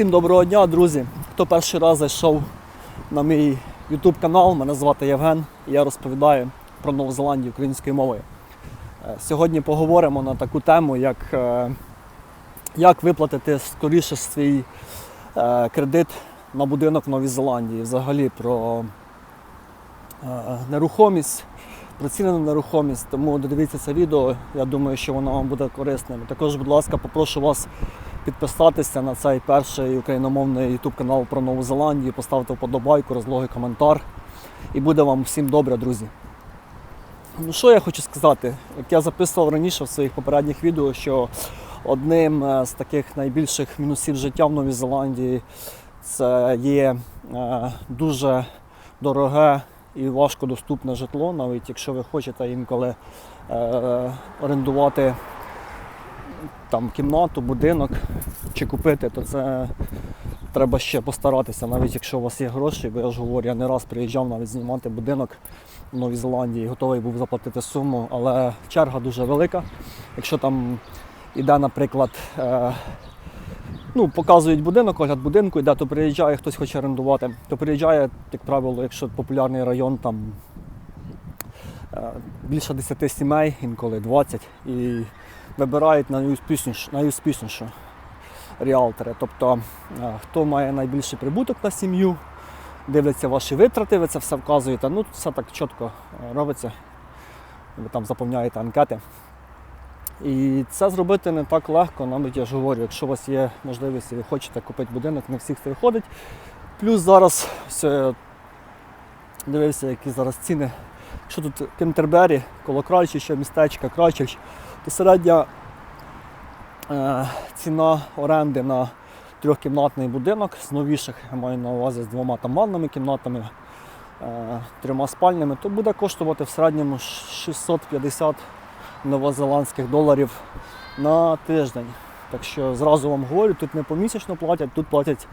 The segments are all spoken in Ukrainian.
Всім доброго дня, друзі. Хто перший раз зайшов на мій YouTube канал, мене звати Євген і я розповідаю про Нову Зеландію українською мовою. Е, Сьогодні поговоримо на таку тему, як, е, як виплатити скоріше свій е, кредит на будинок в Новій Зеландії. Взагалі про нерухомість, про ціни на нерухомість. Тому додивіться це відео. Я думаю, що воно вам буде корисним. Також, будь ласка, попрошу вас підписатися на цей перший україномовний YouTube канал про Нову Зеландію, поставити вподобайку, розлогий коментар. І буде вам всім добре, друзі. Ну що я хочу сказати? Як я записував раніше в своїх попередніх відео, що одним е, з таких найбільших мінусів життя в Новій Зеландії це є е, дуже дороге і важко доступне житло, навіть якщо ви хочете інколи е, орендувати там кімнату, будинок чи купити, то це треба ще постаратися, навіть якщо у вас є гроші, бо я ж говорю, я не раз приїжджав навіть знімати будинок в Новій Зеландії, готовий був заплатити суму, але черга дуже велика. Якщо там іде, наприклад, е, ну, показують будинок, огляд будинку, іде, то приїжджає, хтось хоче орендувати, то приїжджає, як правило, якщо популярний район, там е, більше 10 сімей, інколи 20, і вибирають найуспішнішу, найуспішнішу ріалтери. Тобто, е, хто має найбільший прибуток на сім'ю, дивляться ваші витрати, ви це все вказуєте. Ну, все так чітко е, робиться. Ви там заповняєте анкети. І це зробити не так легко, навіть я ж говорю, якщо у вас є можливість і ви хочете купити будинок, не всіх це виходить. Плюс зараз все, дивився, які зараз ціни. Якщо тут Кентербері, коло Кральчича, містечка Кральчич, то середня е, ціна оренди на трьохкімнатний будинок з новіших, я маю на увазі з двома там ванними кімнатами, е, трьома спальнями, то буде коштувати в середньому 650 новозеландських доларів на тиждень. Так що зразу вам говорю, тут не помісячно платять, тут платять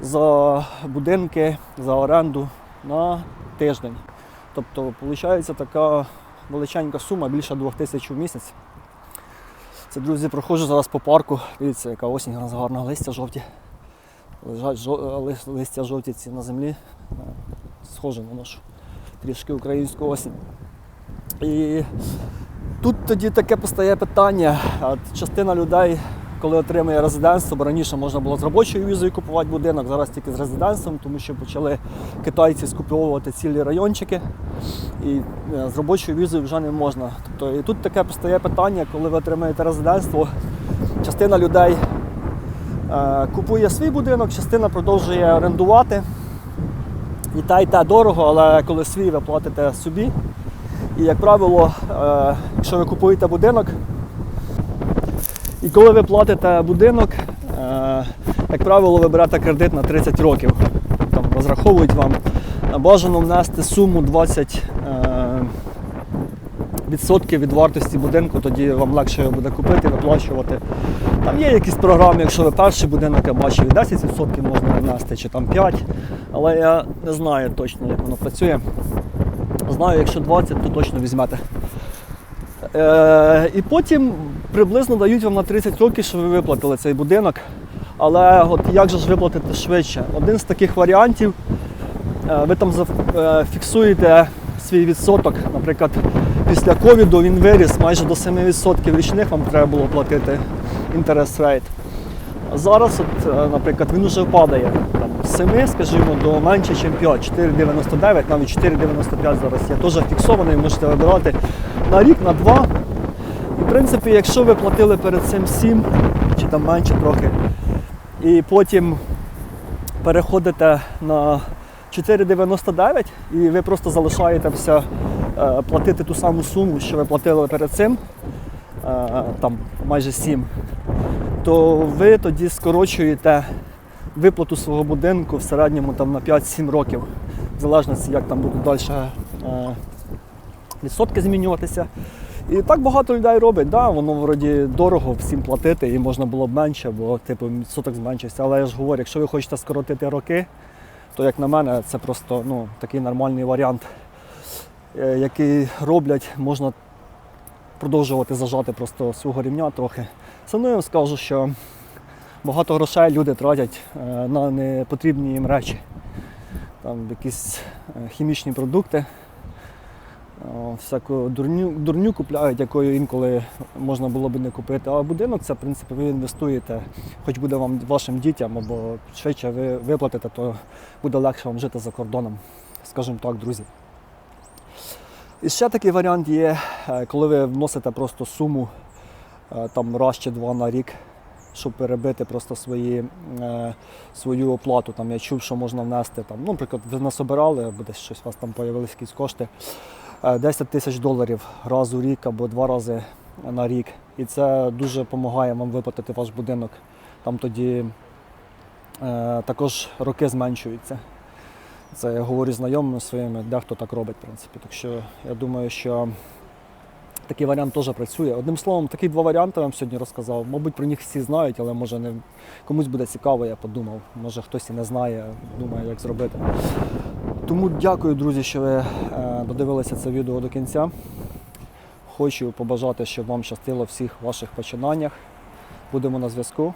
за будинки, за оренду на тиждень. Тобто, виходить така величенька сума, більше 2 тисяч в місяць. Це, друзі, проходжу зараз по парку. Дивіться, яка осінь у нас гарна листя жовті. Лежать жо- листя жовті ці на землі. Е, Схоже на нашу трішки українську осінь. І тут тоді таке постає питання. Частина людей, коли отримує резидентство, бо раніше можна було з робочою візою купувати будинок, зараз тільки з резидентством, тому що почали китайці скуповувати цілі райончики. І е, з робочою візою вже не можна. Тобто і тут таке постає питання, коли ви отримаєте резидентство, частина людей е, купує свій будинок, частина продовжує орендувати. І те, і те дорого, але коли свій ви платите собі. І, як правило, е, якщо ви купуєте будинок, і коли ви платите будинок, е, як правило, ви берете кредит на 30 років. Там розраховують вам бажано внести суму 20 е, відсотків від вартості будинку, тоді вам легше його буде купити, виплачувати. Там є якісь програми, якщо ви перший будинок, я бачив, і 10% можна внести, чи там 5%, але я не знаю точно, як воно працює. Знаю, якщо 20, то точно візьмете. Е, і потім приблизно дають вам на 30 років, що ви виплатили цей будинок. Але от як же ж виплатити швидше? Один з таких варіантів, е, ви там е, фіксуєте свій відсоток. Наприклад, після ковіду він виріс майже до 7% річних, вам треба було платити інтерес рейт. Зараз, от, е, наприклад, він вже падає там, з 7, скажімо, до менше, ніж 5, 4,99, навіть 4,95 зараз є. Теж фіксований, можете вибирати на рік, на два. І в принципі, якщо ви платили перед цим 7 чи там менше трохи, і потім переходите на 4,99 і ви просто залишаєтеся е, платити ту саму суму, що ви платили перед цим, е, там майже 7, то ви тоді скорочуєте виплату свого будинку в середньому там, на 5-7 років, в залежності, як там будуть далі е, відсотки змінюватися. І так багато людей робить. Да, воно вроді дорого всім платити і можна було б менше, бо типу відсоток зменшився. Але я ж говорю, якщо ви хочете скоротити роки, то як на мене, це просто ну, такий нормальний варіант, е, який роблять, можна продовжувати зажати просто свого рівня трохи. Все я вам скажу, що багато грошей люди тратять е, на непотрібні їм речі. Там якісь е, хімічні продукти, всяку дурню, дурню купляють, якою інколи можна було б не купити. А будинок це, в принципі, ви інвестуєте, хоч буде вам вашим дітям, або швидше ви виплатите, то буде легше вам жити за кордоном, скажімо так, друзі. І ще такий варіант є, е, коли ви вносите просто суму е, там раз чи два на рік, щоб перебити просто свої, е, свою оплату. Там я чув, що можна внести. Там, ну, наприклад, ви насобирали, або десь щось у вас там з'явилися якісь кошти. е, 10 тисяч доларів раз у рік або два рази на рік. І це дуже допомагає вам виплатити ваш будинок. Там тоді е, також роки зменшуються. Це я говорю знайомими своїми, дехто так робить, в принципі. Так що я думаю, що такий варіант теж працює. Одним словом, такі два варіанти вам сьогодні розказав. Мабуть, про них всі знають, але може не комусь буде цікаво, я подумав. Може хтось і не знає, думає, як зробити. Тому дякую, друзі, що ви е, додивилися це відео до кінця. Хочу побажати, щоб вам щастило всіх ваших починаннях. Будемо на зв'язку.